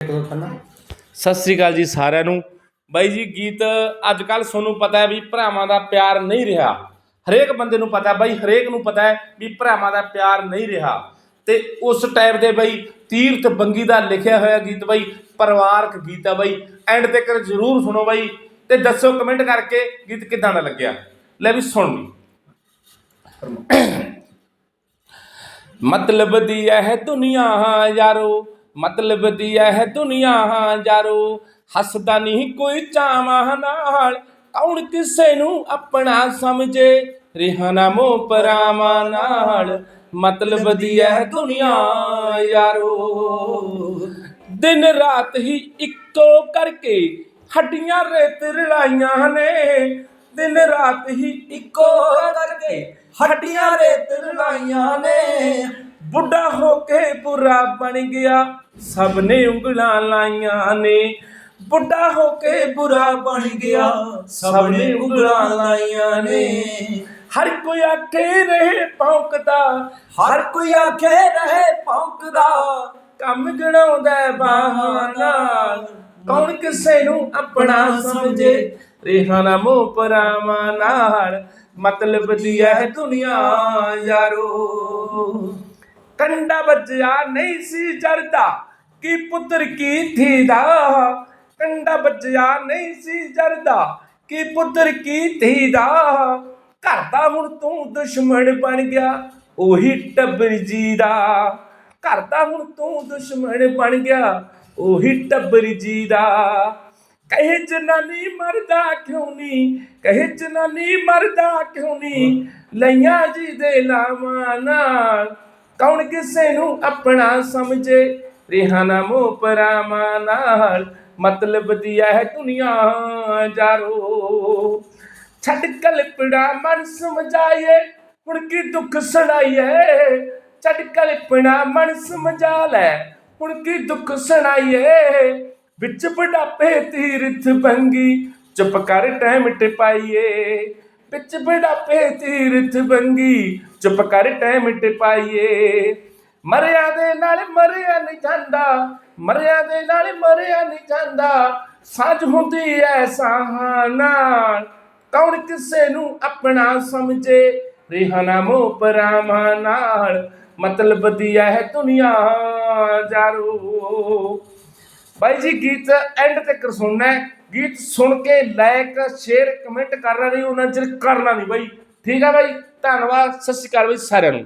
ਸਤਿ ਸ੍ਰੀ ਅਕਾਲ ਜੀ ਸਾਰਿਆਂ ਨੂੰ। ਬਾਈ ਜੀ, ਗੀਤ ਅੱਜ ਕੱਲ ਤੁਹਾਨੂੰ ਪਤਾ ਹੈ ਵੀ ਭਰਾਵਾਂ ਦਾ ਪਿਆਰ ਨਹੀਂ ਰਿਹਾ। ਹਰੇਕ ਬੰਦੇ ਨੂੰ ਪਤਾ ਬਾਈ, ਹਰੇਕ ਨੂੰ ਪਤਾ ਹੈ ਵੀ ਭਰਾਵਾਂ ਦਾ ਪਿਆਰ ਨਹੀਂ ਰਿਹਾ। ਤੇ ਉਸ ਟਾਈਪ ਦੇ ਬਾਈ, ਤੀਰਥ ਬੰਗੀ ਦਾ ਲਿਖਿਆ ਹੋਇਆ ਗੀਤ ਬਾਈ, ਪਰਿਵਾਰਕ ਗੀਤ ਆ ਬਾਈ। ਐਂਡ ਤੱਕ ਜ਼ਰੂਰ ਸੁਣੋ ਬਾਈ ਤੇ ਦੱਸੋ ਕਮੈਂਟ ਕਰਕੇ ਗੀਤ ਕਿਦਾਂ ਦਾ ਲੱਗਿਆ। ਲੈ ਵੀ ਸੁਣ ਲਈ। ਮਤਲਬ ਦੀ ਹੈ ਦੁਨੀਆ, ਯਾਰੋ ਮਤਲਬ ਦੀ ਇਹ ਦੁਨੀਆ ਯਾਰੋ ਹੱਸਦਾ ਨਹੀਂ ਕੋਈ ਚਾਵਾਂ ਨਾਲ। ਕੌਣ ਕਿਸੇ ਨੂੰ ਆਪਣਾ ਸਮਝੇ? ਰਿਹਾਨਾ ਮੋ ਪਰਾਵਾਂ ਨਾਲ। ਮਤਲਬ ਦੀ ਹੈ ਦੁਨੀਆ ਯਾਰੋ। ਦਿਨ ਰਾਤ ਹੀ ਇੱਕੋ ਕਰਕੇ ਹੱਡੀਆਂ ਰੇਤ ਰਲਾਈਆਂ ਨੇ। ਦਿਨ ਰਾਤ ਹੀ ਇੱਕੋ ਕਰਕੇ ਹੱਡੀਆਂ ਰੇਤ ਰਲਾਈਆਂ ਨੇ। ਬੁੱਢਾ ਹੋ ਕੇ ਬੁਰਾ ਬਣ ਗਿਆ। ਸਭ ਨੇ ਉਂਗਲਾਂ ਲਾਈਆਂ ਨੇ। ਬੁੱਢਾ ਹੋ ਕੇ ਬੁਰਾ ਬਣ ਗਿਆ। ਸਭ ਨੇ ਉਂਗਲਾਂ ਲਾਈਆਂ ਨੇ। ਹਰ ਕੋਈ ਆਖੇ ਰਹੇ ਭੌਂਕਦਾ। ਹਰ ਕੋਈ ਆਖੇ ਰਹੇ ਭੌਂਕਦਾ। ਕੰਮ ਗਣਾਉਂਦਾ ਬਹਾਨਾ ਕੌਣ ਕਿਸੇ ਨੂੰ ਆਪਣਾ ਸਮਝੇ? ਰਿਹਾਨਾ ਮੋਹ ਪਰਾਵਾਂ ਨਾਲ। ਮਤਲਬ ਦੀ ਹੈ ਦੁਨੀਆ ਯਾਰੋ। ਕੰਡਾ ਬੱਜਿਆ ਨਹੀਂ ਸੀ ਜਰਦਾ, ਕੀ ਪੁੱਤਰ ਕੀ ਥੀ ਦਾ? ਕੰਡਾ ਬੱਜਿਆ ਨਹੀਂ ਸੀ ਜਰਦਾ, ਕੀ ਪੁੱਤਰ ਕੀ ਥੀ ਦਾ? ਘਰ ਦਾ ਹੁਣ ਤੂੰ ਦੁਸ਼ਮਣ ਬਣ ਗਿਆ, ਉਹੀ ਟੱਬਰ ਜੀ ਦਾ। ਘਰ ਦਾ ਹੁਣ ਤੂੰ ਦੁਸ਼ਮਣ ਬਣ ਗਿਆ, ਉਹੀ ਟੱਬਰ ਜੀ ਦਾ। ਕਹੇ ਜਨਾਨੀ ਮਰਦਾ ਕਿਉਂ ਨਹੀਂ ਕਹੇ ਜਨਾਨੀ ਮਰਦਾ ਕਿਉਂ ਨਹੀਂ ਲਈਆਂ ਜੀ ਦੇ ਲਾਵਾਂ ਨਾਲ। ਕੌਣ ਕਿਸੇ ਨੂੰ ਆਪਣਾ ਸਮਝੇ? ਰਿਹਾਨਾ ਮੋ ਪਰਾਵਾਂ ਨਾਲ। ਮਤਲਬ ਦੀ ਹੈ ਦੁਨੀਆ ਜਾਰੋ। ਛੱਡ ਕਲਪੜਾ ਮਨ ਸਮਝਾਏ ਹੁਣ ਕੀ ਦੁੱਖ ਸੁਣਾਈਏ? ਛੱਡ ਕਲਪਣਾ ਮਨ ਸਮਝਾ ਲੈ, ਹੁਣ ਕੀ ਦੁੱਖ ਸੁਣਾਈਏ? ਵਿੱਚ ਬੁਢਾਪੇ ਤੀਰਥ ਬੰਗੀ ਚੁੱਪ ਕਰ ਟਾਈਮ ਟਪਾਈਏ। ਵਿੱਚ ਬੁਢਾਪੇ ਤੀਰਥ ਬੰਗੀ। ਚੁੱਪ ਕਰ ਟਾਈਮ ਟਪਾਈਏ। ਮਰਿਆ ਦੇ ਨਾਲ ਮਰਿਆ ਨਹੀਂ ਜਾਂਦਾ। ਮਰਿਆ ਦੇ ਨਾਲ ਮਰਿਆ ਨਹੀਂ ਜਾਂਦਾ। ਸਾਂਝ ਹੁੰਦੀ ਐ ਸਾਹਾਂ ਕੌਣ ਕਿਸੇ ਨੂੰ ਆਪਣਾ ਸਮਝੇ? ਰਿਹਾਨਾ ਮੋ ਪਰਾਵਾਂ ਨਾਲ। ਮਤਲਬ ਦੀ ਹੈ ਦੁਨੀਆ ਜਾਰੋ। ਬਾਈ ਜੀ, ਗੀਤ ਐਂਡ ਤੱਕ ਸੁਣਨਾ ਹੈ। ਗੀਤ ਸੁਣ ਕੇ ਲਾਇਕ ਸ਼ੇਅਰ ਕਮੈਂਟ ਕਰਨਾ ਨਹੀਂ ਉਹਨਾਂ ਚਿਰ ਕਰਨਾ ਨਹੀਂ ਬਾਈ। ਠੀਕ ਆ ਬਾਈ, ਧੰਨਵਾਦ, ਸਤਿ ਸ਼੍ਰੀ ਅਕਾਲ ਬਾਈ ਸਾਰਿਆਂ ਨੂੰ।